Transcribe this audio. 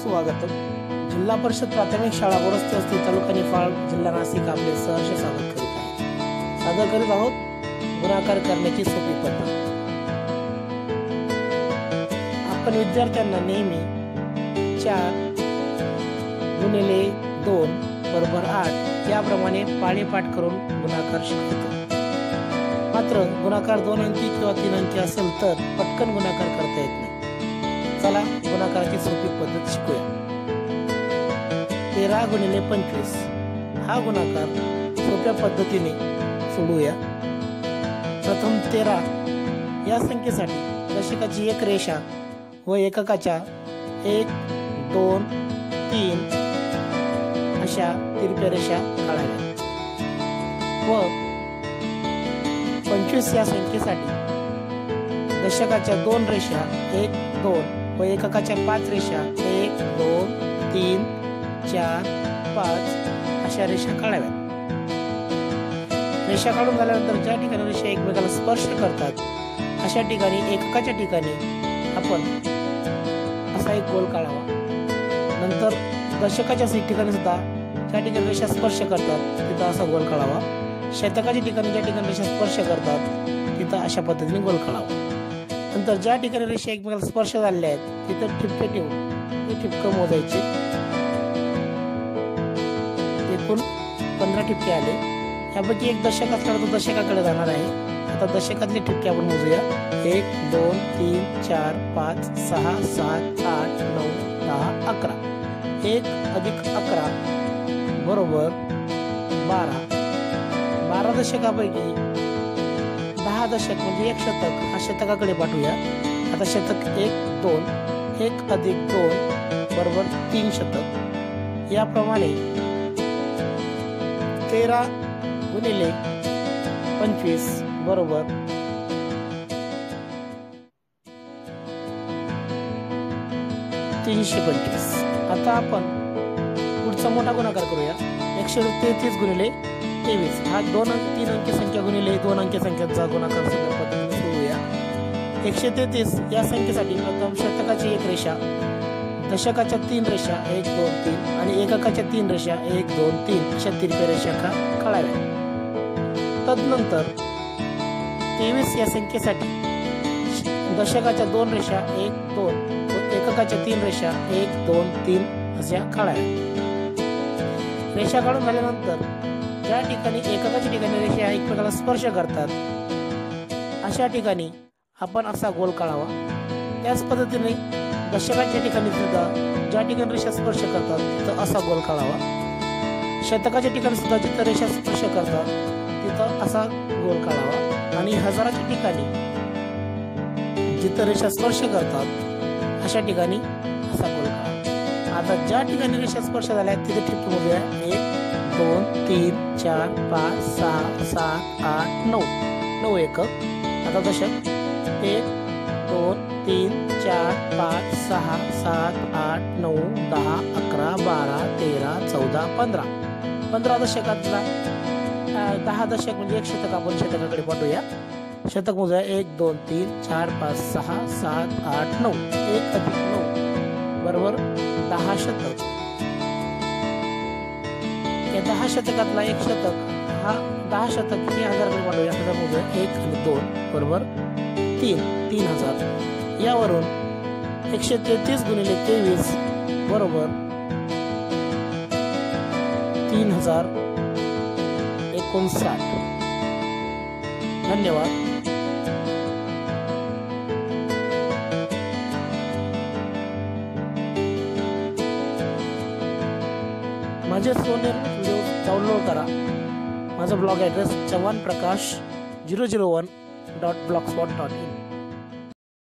स्वागतम. जिल्हा परिषद प्राथमिक शाळा बोरस्ते असते तालुका निफाड जिल्हा नाशिक आपले सहर्ष स्वागत करीत आहे. सादर करीत आहोत गुणाकार करण्याची सोपी पद्धत. आपण विद्यार्थ्यांना नेहमी चार गुणिले दोन बरोबर आठ याप्रमाणे पाठ करून गुणाकार शिकवतो. मात्र गुणाकार दोन अंकी किंवा तीन अंकी असेल तर पटकन गुणाकार करता येत नाही. चला गुणाकाराची सोपी पद्धत शिकूया. तेरा गुणिले पंचवीस. हा गुणाकार सोप्या पद्धतीने सोडूया. प्रथम तेरा. या संख्येसाठी दशकाची एक रेषा व एककाच्या एक दोन तीन अशा तिरप्या रेषा काढाव्या. व पंचवीस या संख्येसाठी दशकाच्या दोन रेषा एक दोन व एककाच्या पाच रेषा एक दोन तीन चार पाच अशा रेषा काढाव्यात रेषा काढून झाल्यानंतर ज्या ठिकाणी रेषा एकमेकाला स्पर्श करतात अशा ठिकाणी एककाच्या ठिकाणी आपण असा एक गोल काढावा नंतर दशकाच्या ठिकाणी सुद्धा ज्या ठिकाणी रेषा स्पर्श करतात तिथं असा गोल काढावा शतकाच्या ठिकाणी ज्या ठिकाणी रेषा स्पर्श करतात तिथं अशा पद्धतीने गोल काढावा नंतर ज्या ठिकाणी रेषा एकमेकाला स्पर्श झालेल्या आहेत तिथं ठिपके ठेवून ते ठिपकं मोजायचे. एकूण पंधरा ठिपके आले. यापैकी एक दशक असणार तो दशकाकडे जाणार आहे. आता दशकातले ठिपके आपण मोजूया. एक दोन तीन चार पाच सहा सात आठ नऊ दहा अकरा. एक अधिक अकरा बरोबर बारा. बारा दशकापैकी दहा दशक म्हणजे एक शतक हा शतकाकडे पाठवूया. आता शतक एक दोन एक अधिक दोन बरोबर तीन शतक. याप्रमाणे तेरा गुणिले पंचवीस बरोबर. तीनशे पंचवीस. आता आपण पुढचा मोठा गुणाकार करूया. एकशे तेहतीस गुणिले तेवीस. हा दोन अंक तीन अंकी संख्या गुणिले दोन अंकी संख्यांचा गुणाकार सुद्धा पद्धतीने सोडूया एकशे तेहतीस या संख्येसाठी प्रथम शतकाची एक रेषा दशकाच्या तीन रेषा एक दोन तीन आणि एककाच्या तीन रेषा एक दोन तीन अशा तिरप्या रेषा का काढाव्या. तदनंतर तेवीस या संख्येसाठी दशकाच्या दोन रेषा एक दोन व एककाच्या तीन रेषा एक दोन तीन अशा काढाव्या. रेषा काढून झाल्यानंतर ज्या ठिकाणी एककाच्या ठिकाणी रेषा एकमेकाला स्पर्श करतात. अशा ठिकाणी आपण असा गोल काढावा. त्याच पद्धतीने दशकाच्या ठिकाणी सुद्धा ज्या ठिकाणी रेषा स्पर्श करतात तिथं असा गोल काढावा. शतकाच्या ठिकाणी सुद्धा जिथं रेषा स्पर्श करतात तिथं असा गोल काढावा. आणि हजाराच्या ठिकाणी जिथं रेषा स्पर्श करतात अशा ठिकाणी असा गोल काढावा. आता ज्या ठिकाणी रेषा स्पर्श झाल्या तिथे ठिपके मोजूया एक दोन तीन चार पाच सहा सात आठ नऊ. नऊ एकक आता दशक एक दोन तीन चार पाच सहा सात आठ नऊ दहा अकरा बारा तेरा चौदा पंधरा. पंधरा दशकातला दहा दशक म्हणजे एक शतक आपण शतकाकडे पाठवूया शतक मोजूया. एक दोन तीन चार पाच सहा सात आठ नऊ. एक अधिक नऊ. बरोबर? दहा शतक. या दहा शतकातला एक शतक हा दहा शतक हे हजारकडे पाठवूया हजार मोजूया एक आणि दोन बरोबर तीन तीन हजार. यावरून एकशे तेहतीस गुणिले तेवीस बरोबर तीन हजार एकोणसाठ. धन्यवाद. माझे सोने व्हिडिओ डाउनलोड करा. माझा blog address Chavan Prakash zero zero one dot blogspot dot in